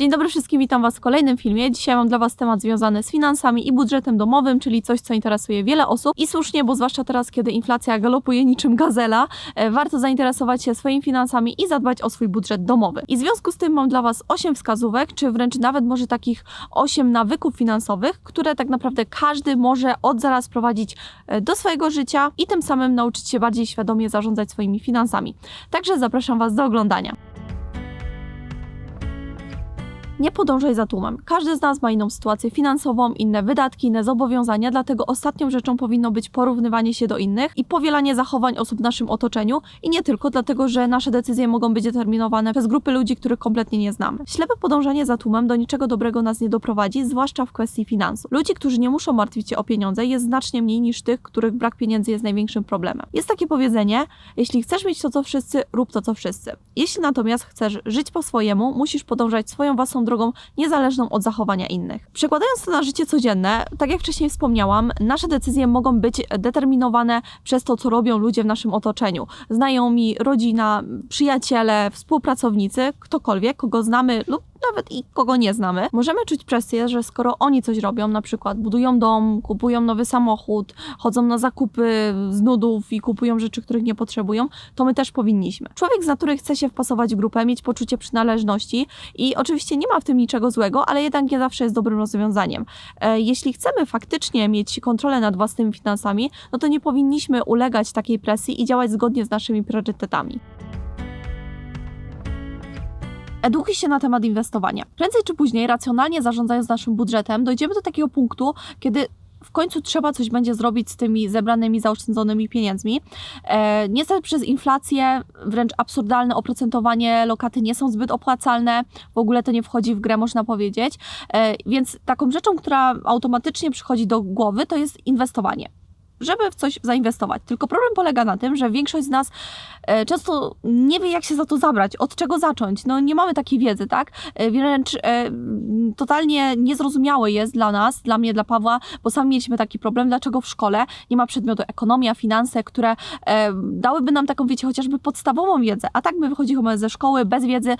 Dzień dobry wszystkim, witam Was w kolejnym filmie. Dzisiaj mam dla Was temat związany z finansami i budżetem domowym, czyli coś, co interesuje wiele osób. I słusznie, bo zwłaszcza teraz, kiedy inflacja galopuje niczym gazela, e, warto zainteresować się swoimi finansami i zadbać o swój budżet domowy. I w związku z tym mam dla Was 8 wskazówek, czy wręcz nawet może takich 8 nawyków finansowych, które tak naprawdę każdy może od zaraz prowadzić e, do swojego życia i tym samym nauczyć się bardziej świadomie zarządzać swoimi finansami. Także zapraszam Was do oglądania. Nie podążaj za tłumem. Każdy z nas ma inną sytuację finansową, inne wydatki, inne zobowiązania, dlatego ostatnią rzeczą powinno być porównywanie się do innych i powielanie zachowań osób w naszym otoczeniu i nie tylko dlatego, że nasze decyzje mogą być determinowane przez grupy ludzi, których kompletnie nie znamy. Ślepe podążanie za tłumem do niczego dobrego nas nie doprowadzi, zwłaszcza w kwestii finansów. Ludzi, którzy nie muszą martwić się o pieniądze, jest znacznie mniej niż tych, których brak pieniędzy jest największym problemem. Jest takie powiedzenie: jeśli chcesz mieć to, co wszyscy, rób to, co wszyscy. Jeśli natomiast chcesz żyć po swojemu, musisz podążać swoją własną drogą, niezależną od zachowania innych. Przekładając to na życie codzienne, tak jak wcześniej wspomniałam, nasze decyzje mogą być determinowane przez to, co robią ludzie w naszym otoczeniu. Znajomi, rodzina, przyjaciele, współpracownicy, ktokolwiek, kogo znamy lub nawet i kogo nie znamy, możemy czuć presję, że skoro oni coś robią, na przykład budują dom, kupują nowy samochód, chodzą na zakupy z nudów i kupują rzeczy, których nie potrzebują, to my też powinniśmy. Człowiek z natury chce się wpasować w grupę, mieć poczucie przynależności i oczywiście nie ma w tym niczego złego, ale jednak nie zawsze jest dobrym rozwiązaniem. E, Jeśli chcemy faktycznie mieć kontrolę nad własnymi finansami, no to nie powinniśmy ulegać takiej presji i działać zgodnie z naszymi priorytetami. Edukuj się na temat inwestowania. Prędzej czy później, racjonalnie zarządzając naszym budżetem, dojdziemy do takiego punktu, kiedy w końcu trzeba coś będzie zrobić z tymi zebranymi, zaoszczędzonymi pieniędzmi. E, niestety przez inflację, wręcz absurdalne oprocentowanie lokaty nie są zbyt opłacalne, w ogóle to nie wchodzi w grę, można powiedzieć. E, więc taką rzeczą, która automatycznie przychodzi do głowy, to jest inwestowanie żeby w coś zainwestować. Tylko problem polega na tym, że większość z nas e, często nie wie, jak się za to zabrać, od czego zacząć. No nie mamy takiej wiedzy, tak? E, wręcz e, totalnie niezrozumiałe jest dla nas, dla mnie, dla Pawła, bo sami mieliśmy taki problem, dlaczego w szkole nie ma przedmiotu ekonomia, finanse, które dałyby nam taką, wiecie, chociażby podstawową wiedzę. A tak my wychodzimy ze szkoły bez wiedzy,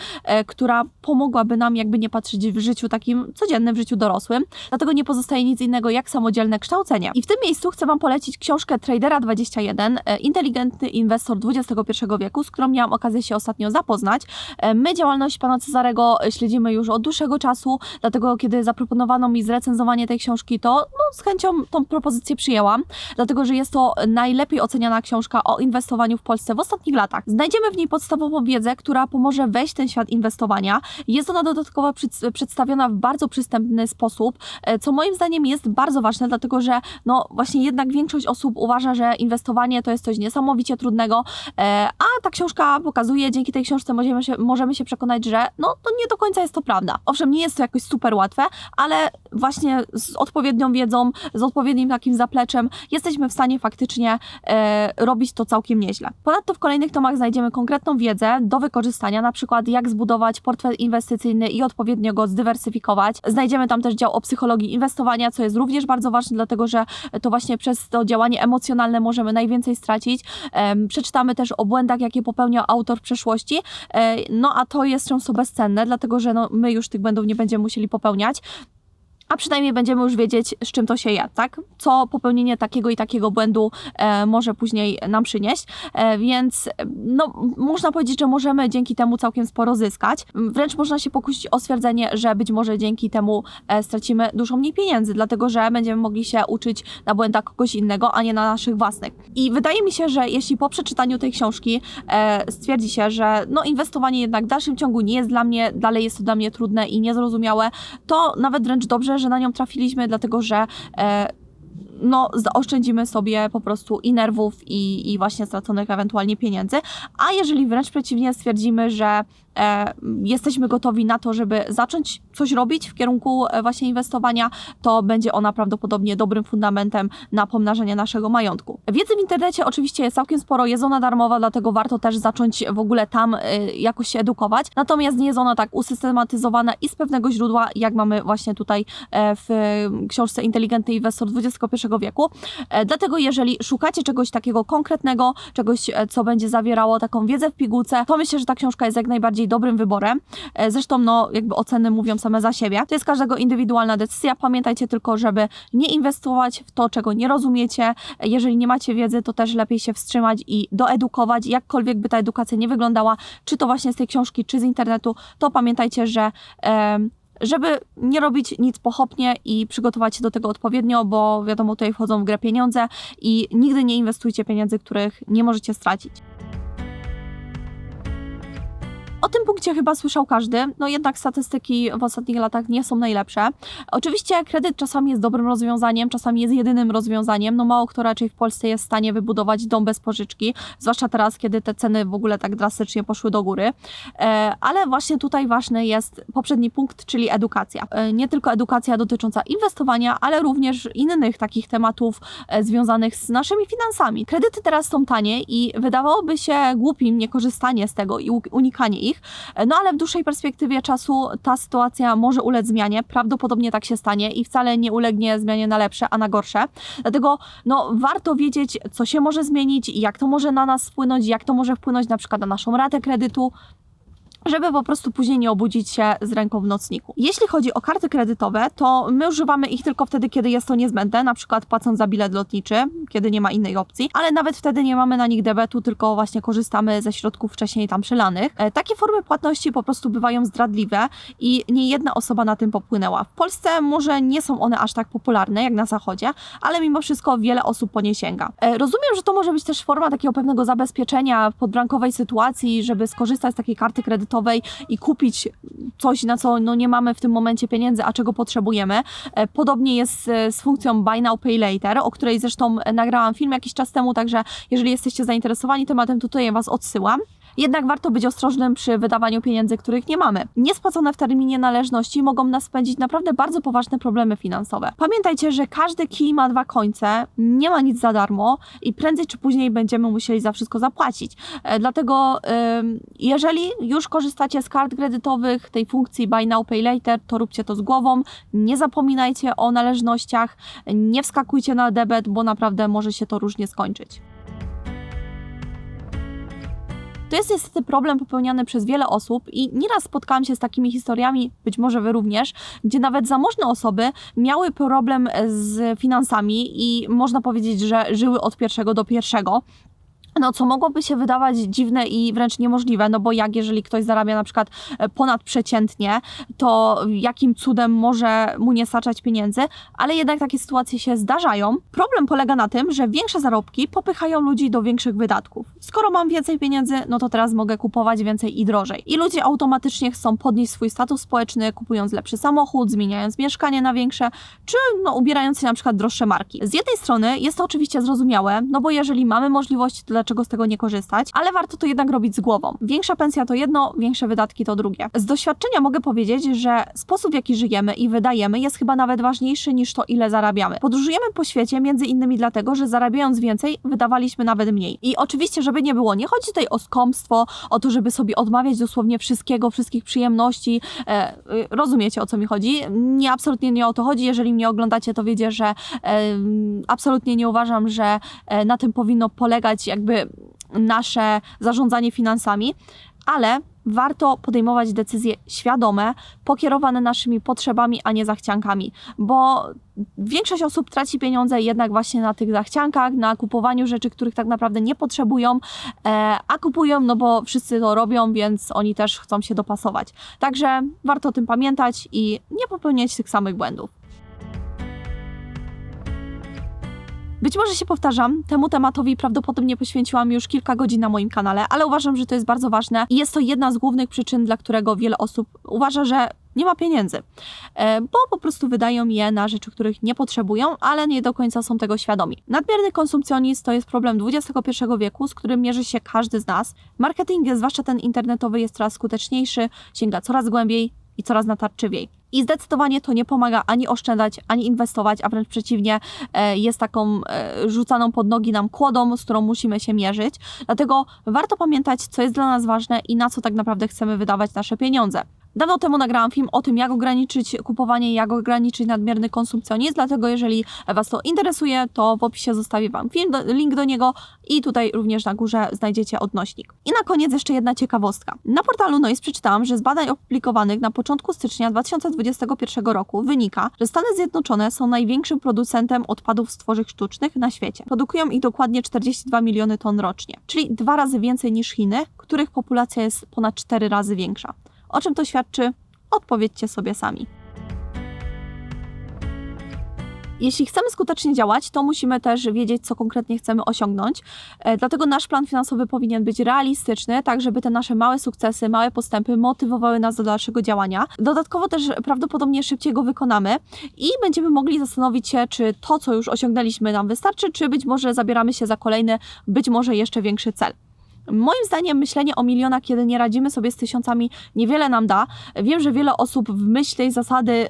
która pomogłaby nam jakby nie patrzeć w życiu takim codziennym, w życiu dorosłym. Dlatego nie pozostaje nic innego jak samodzielne kształcenie. I w tym miejscu chcę Wam polecić książkę Tradera 21, e, inteligentny inwestor XXI wieku, z którą miałam okazję się ostatnio zapoznać. E, My działalność pana Cezarego śledzimy już od dłuższego czasu, dlatego kiedy zaproponowano mi zrecenzowanie tej książki, to no, z chęcią tą propozycję przyjęłam, dlatego że jest to najlepiej oceniana książka o inwestowaniu w Polsce w ostatnich latach. Znajdziemy w niej podstawową wiedzę, która pomoże wejść w ten świat inwestowania. Jest ona dodatkowo przed- przedstawiona w bardzo przystępny sposób, e, co moim zdaniem jest bardzo ważne, dlatego że no właśnie jednak większość osób uważa, że inwestowanie to jest coś niesamowicie trudnego, e, a ta książka pokazuje, dzięki tej książce możemy się, możemy się przekonać, że no to nie do końca jest to prawda. Owszem, nie jest to jakoś super łatwe, ale właśnie z odpowiednią wiedzą, z odpowiednim takim zapleczem jesteśmy w stanie faktycznie e, robić to całkiem nieźle. Ponadto w kolejnych tomach znajdziemy konkretną wiedzę do wykorzystania, na przykład jak zbudować portfel inwestycyjny i odpowiednio go zdywersyfikować. Znajdziemy tam też dział o psychologii inwestowania, co jest również bardzo ważne, dlatego że to właśnie przez to działanie emocjonalne możemy najwięcej stracić. Przeczytamy też o błędach, jakie popełniał autor w przeszłości, e, no a to jest często bezcenne, dlatego że no, my już tych błędów nie będziemy musieli popełniać a przynajmniej będziemy już wiedzieć, z czym to się je, tak? Co popełnienie takiego i takiego błędu e, może później nam przynieść. E, więc no, można powiedzieć, że możemy dzięki temu całkiem sporo zyskać. Wręcz można się pokusić o stwierdzenie, że być może dzięki temu e, stracimy dużo mniej pieniędzy, dlatego że będziemy mogli się uczyć na błędach kogoś innego, a nie na naszych własnych. I wydaje mi się, że jeśli po przeczytaniu tej książki e, stwierdzi się, że no, inwestowanie jednak w dalszym ciągu nie jest dla mnie, dalej jest to dla mnie trudne i niezrozumiałe, to nawet wręcz dobrze, że na nią trafiliśmy, dlatego że e, no, zaoszczędzimy sobie po prostu i nerwów, i, i właśnie straconych ewentualnie pieniędzy. A jeżeli wręcz przeciwnie stwierdzimy, że e, jesteśmy gotowi na to, żeby zacząć coś robić w kierunku e, właśnie inwestowania, to będzie ona prawdopodobnie dobrym fundamentem na pomnażanie naszego majątku. Wiedzy w internecie oczywiście jest całkiem sporo, jest ona darmowa, dlatego warto też zacząć w ogóle tam e, jakoś się edukować. Natomiast nie jest ona tak usystematyzowana i z pewnego źródła, jak mamy właśnie tutaj e, w książce Inteligentny Inwestor XXI wieku. E, Dlatego jeżeli szukacie czegoś takiego konkretnego, czegoś, e, co będzie zawierało taką wiedzę w pigułce, to myślę, że ta książka jest jak najbardziej dobrym wyborem. E, Zresztą, no, jakby oceny mówią same za siebie. To jest każdego indywidualna decyzja. Pamiętajcie tylko, żeby nie inwestować w to, czego nie rozumiecie. Jeżeli nie macie wiedzy, to też lepiej się wstrzymać i doedukować, jakkolwiek by ta edukacja nie wyglądała, czy to właśnie z tej książki, czy z internetu, to pamiętajcie, że żeby nie robić nic pochopnie i przygotować się do tego odpowiednio, bo wiadomo, tutaj wchodzą w grę pieniądze i nigdy nie inwestujcie pieniędzy, których nie możecie stracić. O tym punkcie chyba słyszał każdy, no jednak statystyki w ostatnich latach nie są najlepsze. Oczywiście kredyt czasami jest dobrym rozwiązaniem, czasami jest jedynym rozwiązaniem, no mało kto raczej w Polsce jest w stanie wybudować dom bez pożyczki, zwłaszcza teraz, kiedy te ceny w ogóle tak drastycznie poszły do góry. E, ale właśnie tutaj ważny jest poprzedni punkt, czyli edukacja. E, nie tylko edukacja dotycząca inwestowania, ale również innych takich tematów e, związanych z naszymi finansami. Kredyty teraz są tanie i wydawałoby się głupim niekorzystanie z tego i unikanie ich, no ale w dłuższej perspektywie czasu ta sytuacja może ulec zmianie, prawdopodobnie tak się stanie i wcale nie ulegnie zmianie na lepsze, a na gorsze. Dlatego no, warto wiedzieć, co się może zmienić, jak to może na nas wpłynąć, jak to może wpłynąć na przykład na naszą ratę kredytu, żeby po prostu później nie obudzić się z ręką w nocniku. Jeśli chodzi o karty kredytowe, to my używamy ich tylko wtedy, kiedy jest to niezbędne, na przykład płacąc za bilet lotniczy, kiedy nie ma innej opcji, ale nawet wtedy nie mamy na nich debetu, tylko właśnie korzystamy ze środków wcześniej tam przelanych. E, Takie formy płatności po prostu bywają zdradliwe i nie jedna osoba na tym popłynęła. W Polsce może nie są one aż tak popularne jak na zachodzie, ale mimo wszystko wiele osób po nie sięga. E, Rozumiem, że to może być też forma takiego pewnego zabezpieczenia podbrankowej sytuacji, żeby skorzystać z takiej karty kredytowej i kupić coś, na co no, nie mamy w tym momencie pieniędzy, a czego potrzebujemy. E, Podobnie jest z, funkcją Buy Now Pay Later, o której zresztą e, nagrałam film jakiś czas temu, także jeżeli jesteście zainteresowani tematem, to tutaj Was odsyłam. Jednak warto być ostrożnym przy wydawaniu pieniędzy, których nie mamy. Niespłacone w terminie należności mogą nas spędzić naprawdę bardzo poważne problemy finansowe. Pamiętajcie, że każdy kij ma dwa końce, nie ma nic za darmo i prędzej czy później będziemy musieli za wszystko zapłacić. E, Dlatego, jeżeli już korzystacie z kart kredytowych, tej funkcji Buy Now Pay Later, to róbcie to z głową. Nie zapominajcie o należnościach, nie wskakujcie na debet, bo naprawdę może się to różnie skończyć. To jest niestety problem popełniany przez wiele osób i nieraz spotkałam się z takimi historiami, być może wy również, gdzie nawet zamożne osoby miały problem z finansami i można powiedzieć, że żyły od pierwszego do pierwszego. No, co mogłoby się wydawać dziwne i wręcz niemożliwe, no bo jak jeżeli ktoś zarabia na przykład e, ponadprzeciętnie, to jakim cudem może mu nie starczać pieniędzy, ale jednak takie sytuacje się zdarzają. Problem polega na tym, że większe zarobki popychają ludzi do większych wydatków. Skoro mam więcej pieniędzy, no to teraz mogę kupować więcej i drożej. I ludzie automatycznie chcą podnieść swój status społeczny, kupując lepszy samochód, zmieniając mieszkanie na większe, czy no, ubierając się na przykład droższe marki. Z jednej strony jest to oczywiście zrozumiałe, no bo jeżeli mamy możliwość, to dlaczego z tego nie korzystać, ale warto to jednak robić z głową. Większa pensja to jedno, większe wydatki to drugie. Z doświadczenia mogę powiedzieć, że sposób w jaki żyjemy i wydajemy jest chyba nawet ważniejszy niż to, ile zarabiamy. Podróżujemy po świecie między innymi dlatego, że zarabiając więcej, wydawaliśmy nawet mniej. I oczywiście, żeby nie było, nie chodzi tutaj o skąpstwo, o to, żeby sobie odmawiać dosłownie wszystkiego, wszystkich przyjemności. E, y, rozumiecie o co mi chodzi? Nie, absolutnie nie o to chodzi. Jeżeli mnie oglądacie, to wiecie, że e, absolutnie nie uważam, że e, na tym powinno polegać jakby nasze zarządzanie finansami, ale warto podejmować decyzje świadome, pokierowane naszymi potrzebami, a nie zachciankami, bo większość osób traci pieniądze jednak właśnie na tych zachciankach, na kupowaniu rzeczy, których tak naprawdę nie potrzebują, e, a kupują, no bo wszyscy to robią, więc oni też chcą się dopasować. Także warto o tym pamiętać i nie popełniać tych samych błędów. Być może się powtarzam, temu tematowi prawdopodobnie poświęciłam już kilka godzin na moim kanale, ale uważam, że to jest bardzo ważne i jest to jedna z głównych przyczyn, dla którego wiele osób uważa, że nie ma pieniędzy, e, bo po prostu wydają je na rzeczy, których nie potrzebują, ale nie do końca są tego świadomi. Nadmierny konsumpcjonizm to jest problem XXI wieku, z którym mierzy się każdy z nas. Marketing, zwłaszcza ten internetowy, jest coraz skuteczniejszy, sięga coraz głębiej i coraz natarczywiej. I zdecydowanie to nie pomaga ani oszczędzać, ani inwestować, a wręcz przeciwnie, e, jest taką e, rzucaną pod nogi nam kłodą, z którą musimy się mierzyć. Dlatego warto pamiętać, co jest dla nas ważne i na co tak naprawdę chcemy wydawać nasze pieniądze. Dawno temu nagrałam film o tym, jak ograniczyć kupowanie i jak ograniczyć nadmierny konsumpcjonizm, dlatego jeżeli Was to interesuje, to w opisie zostawię Wam film, link do niego i tutaj również na górze znajdziecie odnośnik. I na koniec jeszcze jedna ciekawostka. Na portalu Noise przeczytałam, że z badań opublikowanych na początku stycznia 2021 roku wynika, że Stany Zjednoczone są największym producentem odpadów z tworzyw sztucznych na świecie. Produkują ich dokładnie 42 miliony ton rocznie, czyli dwa razy więcej niż Chiny, których populacja jest ponad cztery razy większa. O czym to świadczy? Odpowiedzcie sobie sami. Jeśli chcemy skutecznie działać, to musimy też wiedzieć, co konkretnie chcemy osiągnąć. E, Dlatego nasz plan finansowy powinien być realistyczny, tak żeby te nasze małe sukcesy, małe postępy motywowały nas do dalszego działania. Dodatkowo też prawdopodobnie szybciej go wykonamy i będziemy mogli zastanowić się, czy to, co już osiągnęliśmy, nam wystarczy, czy być może zabieramy się za kolejny, być może jeszcze większy cel. Moim zdaniem myślenie o milionach, kiedy nie radzimy sobie z tysiącami, niewiele nam da. Wiem, że wiele osób w myśl tej zasady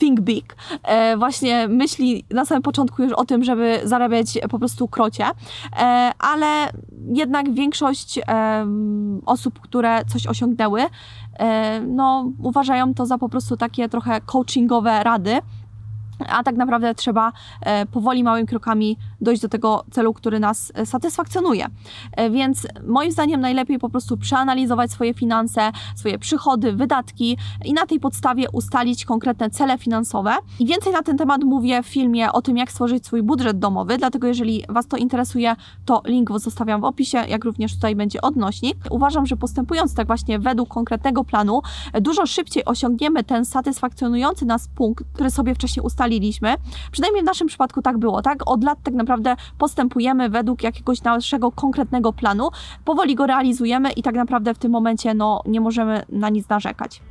think big, e, właśnie myśli na samym początku już o tym, żeby zarabiać po prostu krocie, e, ale jednak większość em, osób, które coś osiągnęły, e, no uważają to za po prostu takie trochę coachingowe rady, a tak naprawdę trzeba e, powoli, małymi krokami dojść do tego celu, który nas e, satysfakcjonuje. E, Więc moim zdaniem najlepiej po prostu przeanalizować swoje finanse, swoje przychody, wydatki i na tej podstawie ustalić konkretne cele finansowe. I więcej na ten temat mówię w filmie o tym, jak stworzyć swój budżet domowy, dlatego jeżeli Was to interesuje, to link zostawiam w opisie, jak również tutaj będzie odnośnik. Uważam, że postępując tak właśnie według konkretnego planu, e, dużo szybciej osiągniemy ten satysfakcjonujący nas punkt, który sobie wcześniej ustaliliśmy. Przynajmniej w naszym przypadku tak było, tak? Od lat tak naprawdę postępujemy według jakiegoś naszego konkretnego planu, powoli go realizujemy i tak naprawdę w tym momencie no, nie możemy na nic narzekać.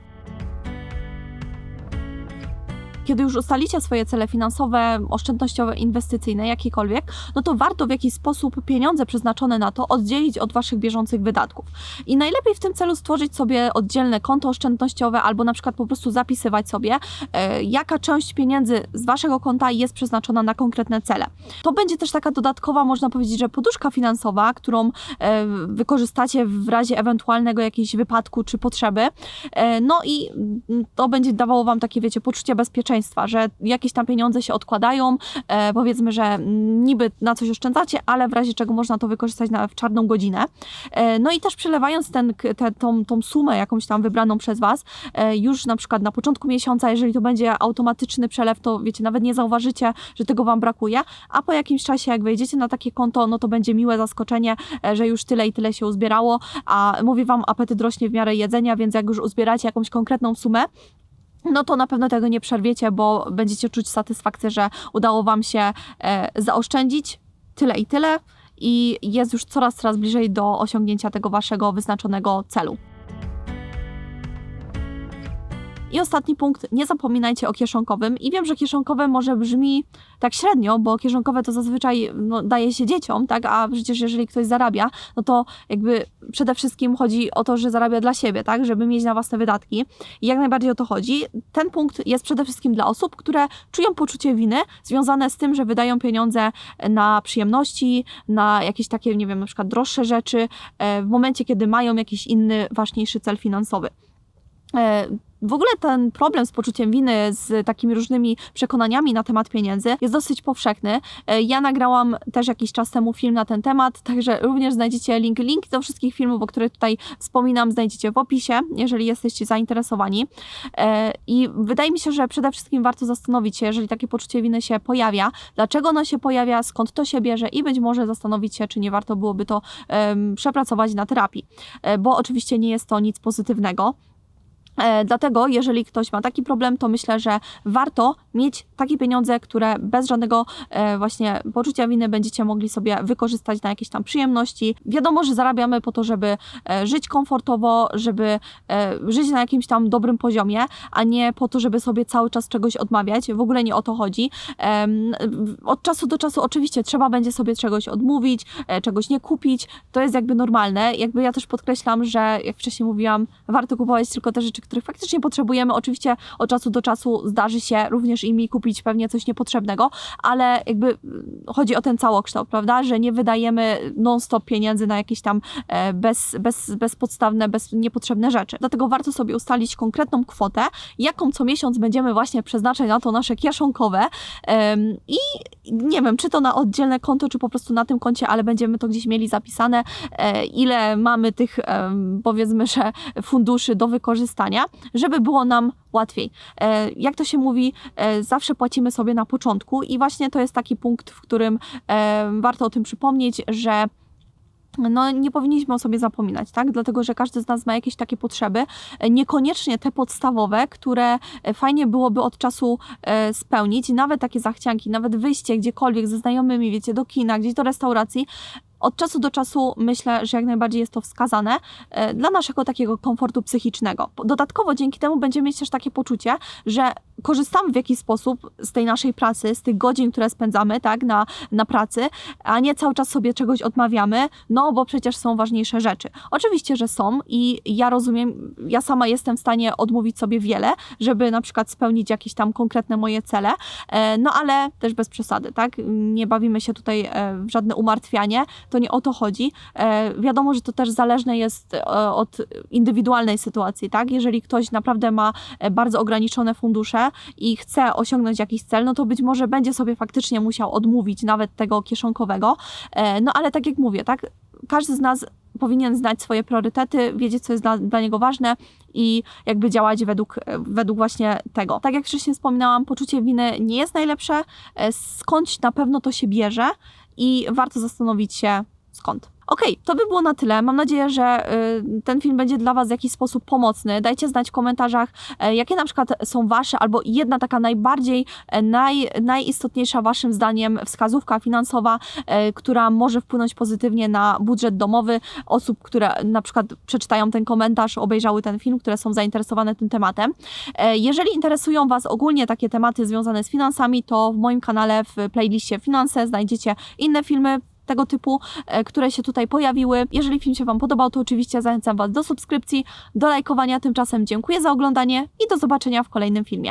Kiedy już ustalicie swoje cele finansowe, oszczędnościowe, inwestycyjne, jakiekolwiek, no to warto w jakiś sposób pieniądze przeznaczone na to oddzielić od waszych bieżących wydatków. I najlepiej w tym celu stworzyć sobie oddzielne konto oszczędnościowe albo na przykład po prostu zapisywać sobie, e, jaka część pieniędzy z waszego konta jest przeznaczona na konkretne cele. To będzie też taka dodatkowa, można powiedzieć, że poduszka finansowa, którą e, wykorzystacie w razie ewentualnego jakiegoś wypadku czy potrzeby. E, no i mm, to będzie dawało wam takie, wiecie, poczucie bezpieczeństwa, że jakieś tam pieniądze się odkładają, e, powiedzmy, że niby na coś oszczędzacie, ale w razie czego można to wykorzystać na, w czarną godzinę. E, no i też przelewając ten, te, tą, tą sumę jakąś tam wybraną przez was, e, już na przykład na początku miesiąca, jeżeli to będzie automatyczny przelew, to wiecie, nawet nie zauważycie, że tego wam brakuje, a po jakimś czasie, jak wejdziecie na takie konto, no to będzie miłe zaskoczenie, e, że już tyle i tyle się uzbierało, a mówię wam, apetyt rośnie w miarę jedzenia, więc jak już uzbieracie jakąś konkretną sumę, no to na pewno tego nie przerwiecie, bo będziecie czuć satysfakcję, że udało Wam się e, zaoszczędzić tyle i tyle i jest już coraz, coraz bliżej do osiągnięcia tego Waszego wyznaczonego celu. I ostatni punkt, nie zapominajcie o kieszonkowym. I wiem, że kieszonkowe może brzmi tak średnio, bo kieszonkowe to zazwyczaj no, daje się dzieciom, tak? A przecież jeżeli ktoś zarabia, no to jakby przede wszystkim chodzi o to, że zarabia dla siebie, tak? Żeby mieć na własne wydatki. I jak najbardziej o to chodzi. Ten punkt jest przede wszystkim dla osób, które czują poczucie winy związane z tym, że wydają pieniądze na przyjemności, na jakieś takie, nie wiem, na przykład droższe rzeczy, e, w momencie, kiedy mają jakiś inny, ważniejszy cel finansowy. E, W ogóle ten problem z poczuciem winy, z takimi różnymi przekonaniami na temat pieniędzy jest dosyć powszechny. E, Ja nagrałam też jakiś czas temu film na ten temat, także również znajdziecie link. Link do wszystkich filmów, o których tutaj wspominam, znajdziecie w opisie, jeżeli jesteście zainteresowani. E, I wydaje mi się, że przede wszystkim warto zastanowić się, jeżeli takie poczucie winy się pojawia, dlaczego ono się pojawia, skąd to się bierze i być może zastanowić się, czy nie warto byłoby to przepracować na terapii, bo oczywiście nie jest to nic pozytywnego. E, Dlatego, jeżeli ktoś ma taki problem, to myślę, że warto mieć takie pieniądze, które bez żadnego e, właśnie poczucia winy będziecie mogli sobie wykorzystać na jakieś tam przyjemności. Wiadomo, że zarabiamy po to, żeby e, żyć komfortowo, żeby żyć na jakimś tam dobrym poziomie, a nie po to, żeby sobie cały czas czegoś odmawiać. W ogóle nie o to chodzi. Od czasu do czasu oczywiście trzeba będzie sobie czegoś odmówić, czegoś nie kupić. To jest jakby normalne. Jakby ja też podkreślam, że jak wcześniej mówiłam, warto kupować tylko te rzeczy, których faktycznie potrzebujemy. Oczywiście od czasu do czasu zdarzy się również i mi kupić pewnie coś niepotrzebnego, ale jakby mm, chodzi o ten całokształt, prawda, że nie wydajemy non-stop pieniędzy na jakieś tam e, bez, bez, bezpodstawne, bez niepotrzebne rzeczy. Dlatego warto sobie ustalić konkretną kwotę, jaką co miesiąc będziemy właśnie przeznaczać na to nasze kieszonkowe em, i nie wiem, czy to na oddzielne konto, czy po prostu na tym koncie, ale będziemy to gdzieś mieli zapisane, e, ile mamy tych powiedzmy, że funduszy do wykorzystania, żeby było nam łatwiej. E, jak to się mówi, e, zawsze płacimy sobie na początku i właśnie to jest taki punkt, w którym e, warto o tym przypomnieć, że no, nie powinniśmy o sobie zapominać, tak? Dlatego, że każdy z nas ma jakieś takie potrzeby, niekoniecznie te podstawowe, które fajnie byłoby od czasu spełnić, nawet takie zachcianki, nawet wyjście gdziekolwiek ze znajomymi, wiecie, do kina, gdzieś do restauracji. Od czasu do czasu myślę, że jak najbardziej jest to wskazane e, dla naszego takiego komfortu psychicznego. Dodatkowo dzięki temu będziemy mieć też takie poczucie, że korzystamy w jakiś sposób z tej naszej pracy, z tych godzin, które spędzamy tak, na, na pracy, a nie cały czas sobie czegoś odmawiamy, no bo przecież są ważniejsze rzeczy. Oczywiście, że są i ja rozumiem, ja sama jestem w stanie odmówić sobie wiele, żeby na przykład spełnić jakieś tam konkretne moje cele, e, no ale też bez przesady, tak? Nie bawimy się tutaj e, w żadne umartwianie, to nie o to chodzi. E, Wiadomo, że to też zależne jest e, od indywidualnej sytuacji, tak? Jeżeli ktoś naprawdę ma e, bardzo ograniczone fundusze i chce osiągnąć jakiś cel, no to być może będzie sobie faktycznie musiał odmówić nawet tego kieszonkowego. No ale tak jak mówię, tak? Każdy z nas powinien znać swoje priorytety, wiedzieć, co jest dla, dla niego ważne i jakby działać według, według właśnie tego. Tak jak wcześniej wspominałam, poczucie winy nie jest najlepsze, skądś na pewno to się bierze i warto zastanowić się skąd. Okej, to by było na tyle. Mam nadzieję, że y, ten film będzie dla Was w jakiś sposób pomocny. Dajcie znać w komentarzach, e, jakie na przykład są Wasze, albo jedna taka najbardziej, e, naj, najistotniejsza Waszym zdaniem wskazówka finansowa, e, która może wpłynąć pozytywnie na budżet domowy osób, które na przykład przeczytają ten komentarz, obejrzały ten film, które są zainteresowane tym tematem. Jeżeli interesują Was ogólnie takie tematy związane z finansami, to w moim kanale w playliście Finanse znajdziecie inne filmy tego typu, e, które się tutaj pojawiły. Jeżeli film się Wam podobał, to oczywiście zachęcam Was do subskrypcji, do lajkowania. Tymczasem dziękuję za oglądanie i do zobaczenia w kolejnym filmie.